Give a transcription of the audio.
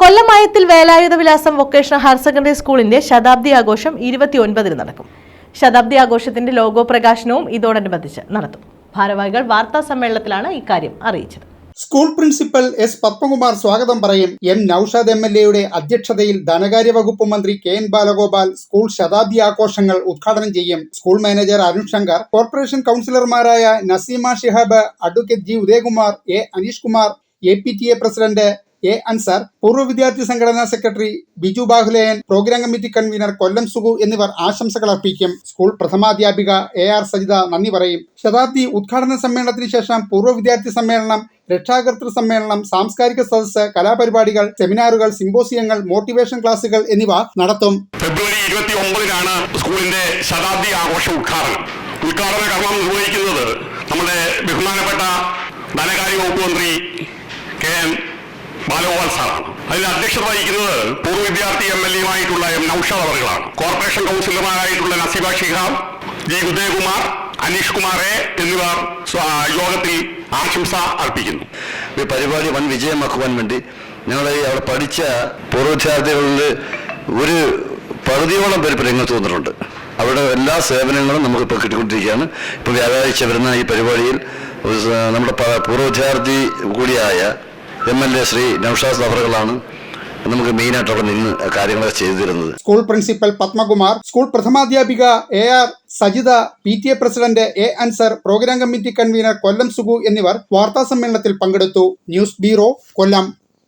കൊല്ലമായത്തിൽ വേലായുധ വിലാസം vocational higher secondary സ്കൂളിന്റെ ശതാബ്ദി ആഘോഷം ഇരുപത്തിയൊൻപതിന് നടക്കും. ശതാബ്ദി ആഘോഷത്തിന്റെ ലോഗോ പ്രകാശനവും ഇതോടനുബന്ധിച്ച് നടത്തും. ഭാരവാഹികൾ വാർത്താ സമ്മേളനത്തിലാണ് ഇക്കാര്യം അറിയിച്ചത്. സ്കൂൾ പ്രിൻസിപ്പൽ എസ് പത്മകുമാർ സ്വാഗതം പറയും. എം നൌഷാദ് എം എൽ എയുടെ അധ്യക്ഷതയിൽ ധനകാര്യ വകുപ്പ് മന്ത്രി കെ എൻ ബാലഗോപാൽ സ്കൂൾ ശതാബ്ദി ആഘോഷങ്ങൾ ഉദ്ഘാടനം ചെയ്യും. School manager Arun Shankar corporation കൗൺസിലർമാരായ Naseema Shihab advocate G Udayakumar A Aneesh Kumar A P T A president A Ansar പൂർവ വിദ്യാർത്ഥി സംഘടനാ secretary Biju Bahulayan programme committee convener Kollam Sugu എന്നിവർ ആശംസകൾ അർപ്പിക്കും. സ്കൂൾ പ്രഥമാധ്യാപിക എ ആർ സജിത നന്ദി പറയും. ശതാബ്ദി ഉദ്ഘാടന സമ്മേളനത്തിന് ശേഷം പൂർവ വിദ്യാർത്ഥി സമ്മേളനം രക്ഷാകർത്തൃ സമ്മേളനം സാംസ്കാരിക സദസ്സ് കലാപരിപാടികൾ സെമിനാറുകൾ സിംബോസിയങ്ങൾ മോട്ടിവേഷൻ ക്ലാസുകൾ എന്നിവ നടത്തും. ഫെബ്രുവരി ഇരുപത്തി ഒമ്പതിനാണ് സ്കൂളിന്റെ ശതാബ്ദി ആഘോഷ ഉദ്ഘാടനം. ഉദ്ഘാടന കർമ്മം നിർവഹിക്കുന്നത് നമ്മുടെ ബഹുമാനപ്പെട്ട ധനകാര്യ വകുപ്പ് മന്ത്രി ബാലഗോപാൽ സാറാണ് അതിൽ അധ്യക്ഷത വഹിക്കുന്നത് പൂർവ വിദ്യാർത്ഥി എം എൽ എമായിട്ടുള്ള എം നൌഷാദ് അവറുകളാണ്. കോർപ്പറേഷൻ കൗൺസിലർമാരായിട്ടുള്ള നസീബ ഷിഹാബ് ജി ഉദയകുമാർ അനീഷ് കുമാർ എ എന്നിവർ യോഗത്തിൽ ആശംസ അർപ്പിക്കുന്നു. ഈ പരിപാടി വൻ വിജയമാക്കുവാൻ വേണ്ടി ഞങ്ങൾ അവിടെ പഠിച്ച പൂർവ വിദ്യാർത്ഥികളിൽ ഒരു പകുതിയോളം പേര് പ്രിയങ്ങൾ രംഗത്ത് വന്നിട്ടുണ്ട്. അവരുടെ എല്ലാ സേവനങ്ങളും നമുക്കിപ്പോൾ കിട്ടിക്കൊണ്ടിരിക്കുകയാണ്. ഇപ്പോൾ വ്യാഴാഴ്ച വരുന്ന ഈ പരിപാടിയിൽ നമ്മുടെ പൂർവ വിദ്യാർത്ഥി കൂടിയായ M L A Shri Noushad സഫറുകളാണ് നമുക്ക് മെയിനായിട്ട് അവിടെ നിന്ന് കാര്യങ്ങളൊക്കെ ചെയ്തു തരുന്നത്. School principal Padmakumar school പ്രഥമാധ്യാപിക A R Sajitha P T A president A Ansar programme committee convener Kollam Sugu എന്നിവർ വാർത്താ സമ്മേളനത്തിൽ പങ്കെടുത്തു. News bureau Kollam.